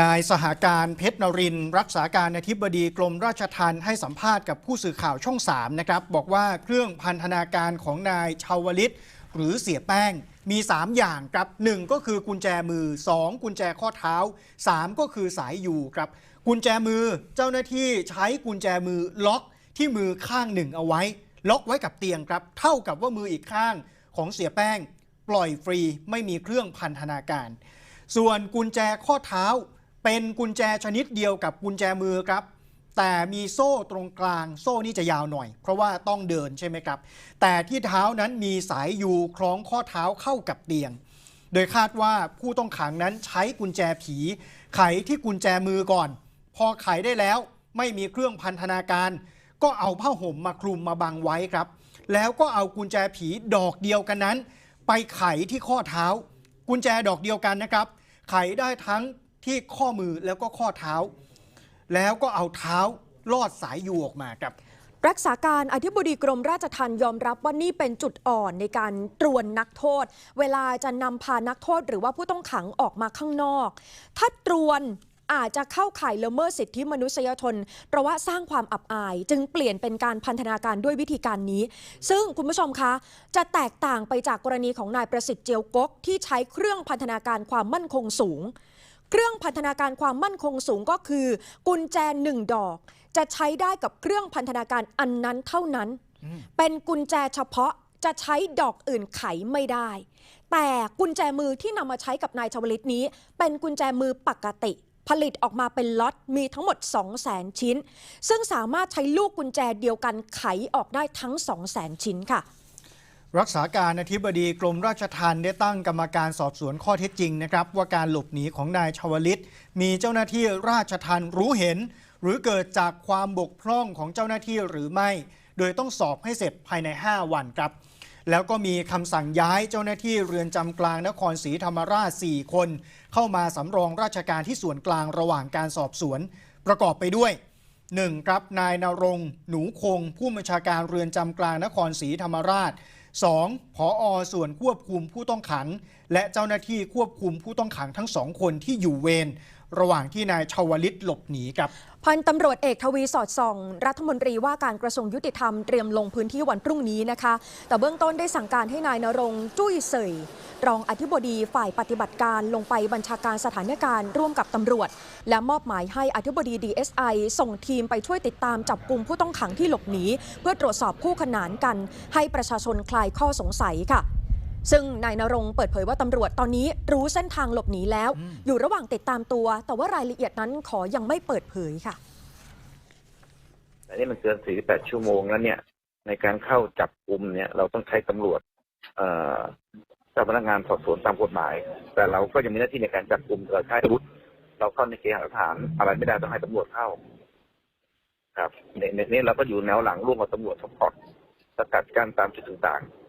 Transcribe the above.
นายสหการเพชรนรินร์รักษาการอธิบดีกรมราชทัณฑ์ให้สัมภาษณ์กับผู้สื่อข่าวช่อง3นะครับบอกว่าเครื่องพันธนาการของนายชาวลิต หรือเสียแป้งมี 3 อย่างครับ 1 ก็คือกุญแจมือ 2 กุญแจข้อเท้า 3 ก็คือสายอยู่ครับ กุญแจมือเจ้าหน้าที่ใช้กุญแจมือล็อกที่มือข้างหนึ่งเอาไว้ ล็อกไว้กับเตียงครับ เท่ากับว่ามืออีกข้างของเสียแป้ง ปล่อยฟรีไม่มีเครื่องพันธนาการ ส่วนกุญแจข้อเท้า เป็นกุญแจชนิดเดียวกับกุญแจมือครับ แต่มีโซ่ตรงกลาง โซ่นี่จะยาวหน่อย เพราะว่าต้องเดินใช่ไหมครับ แต่ที่เท้านั้นมีสายยูคล้องข้อเท้าเข้ากับเตียง โดยคาดว่าผู้ต้องขังนั้นใช้กุญแจผี ไขที่กุญแจมือก่อน พอไขได้แล้วไม่มีเครื่องพันธนาการ ก็เอาผ้าห่มมาคลุมมาบังไว้ครับ แล้วก็เอากุญแจผีดอกเดียวกันนั้น ไปไขที่ข้อเท้า กุญแจดอกเดียวกันนะครับ ไขได้ทั้ง ที่ข้อมือแล้วก็ข้อเท้า แล้วก็เอาเท้าลอดสายยูออกมาครับ รักษาการอธิบดีกรมราชทัณฑ์ยอมรับว่านี่เป็นจุดอ่อนในการตรวนนักโทษ เวลาจะนำพานักโทษหรือว่าผู้ต้องขังออกมาข้างนอก ถ้าตรวนอาจจะเข้าข่ายละเมิดสิทธิมนุษยชนเพราะว่าสร้างความอับอาย จึงเปลี่ยนเป็นการพันธนาการด้วยวิธีการนี้ ซึ่งคุณผู้ชมคะ จะแตกต่างไปจากกรณีของนายประสิทธิ์เจียวกกที่ใช้เครื่องพันธนาการความมั่นคงสูง เครื่องพันธนาการความมั่นคงสูงก็คือ กุญแจหนึ่งดอก จะใช้ได้กับเครื่องพันธนาการอันนั้นเท่านั้น เป็นกุญแจเฉพาะจะใช้ดอกอื่นไขไม่ได้ แต่กุญแจมือที่นำมาใช้กับนายชวลิตนี้ เป็นกุญแจมือปกติ ผลิตออกมาเป็นล็อตมีทั้งหมด 2 0 0 0 0 0 ชิ้น ซึ่งสามารถใช้ลูกกุญแจเดียวกันไขออกได้ทั้ง 2 0 0 0 0 0 ชิ้นค่ะ รักษาการอธิบดีกรมราชทัณฑ์ได้ตั้งกรรมการสอบสวนข้อเท็จจริงนะครับ ว่าการหลบหนีของนายชวลิต มีเจ้าหน้าที่ราชทัณฑ์รู้เห็น หรือเกิดจากความบกพร่องของเจ้าหน้าที่หรือไม่ โดยต้องสอบให้เสร็จภายใน 5 วันครับ แล้วก็มีคำสั่งย้ายเจ้าหน้าที่เรือนจำกลางนครศรีธรรมราช 4 คน เข้ามาสำรองราชการที่ส่วนกลางระหว่างการสอบสวน ประกอบไปด้วย 1. ครับนายนารงหนูคง ผู้บัญชาการเรือนจำกลางนครศรีธรรมราช 2. ผออส่วนควบคุมผู้ต้องขัง และเจ้าหน้าที่ควบคุมผู้ต้องขังทั้งสองคนที่อยู่เวรระหว่างที่นายชาวลิตหลบหนีครับพันตำรวจเอกทวีสอดส่อง รัฐมนตรีว่าการกระทรวงยุติธรรมเตรียมลงพื้นที่วันพรุ่งนี้นะคะ แต่เบื้องต้นได้สั่งการให้นายนรงจุ้ยเสย รองอธิบดีฝ่ายปฏิบัติการลงไปบัญชาการสถานการณ์ร่วมกับตำรวจ และมอบหมายให้อธิบดี DSI ส่งทีมไปช่วยติดตามจับกลุ่มผู้ต้องขังที่หลบหนีเพื่อตรวจสอบคู่ขนานกัน ให้ประชาชนคลายข้อสงสัยค่ะซึ่งนายนรงเปิดเผยว่าตำรวจตอนนี้รู้เส้นทางหลบหนีแล้ว อยู่ระหว่างติดตามตัว แต่ว่ารายละเอียดนั้นขอยังไม่เปิดเผยค่ะอันนี้มันเกิน 48 ชั่วโมงแล้วเนี่ย ในการเข้าจับกลุ่มเนี่ย เราต้องใช้ตำรวจ จ้าพนักงานสอบสวนตามกฎหมาย แต่เราก็ยังมีหน้าที่ในการจับกลุ่มเราใช้อาวุธเราเข้าในเกณฑ์หลักฐานอะไรไม่ได้ต้องให้ตำรวจเข้า ครับในในนี้เราก็อยู่แนวหลังร่วมกับตำรวจสปอร์ตสกัดกั้นตามจุดต่างๆ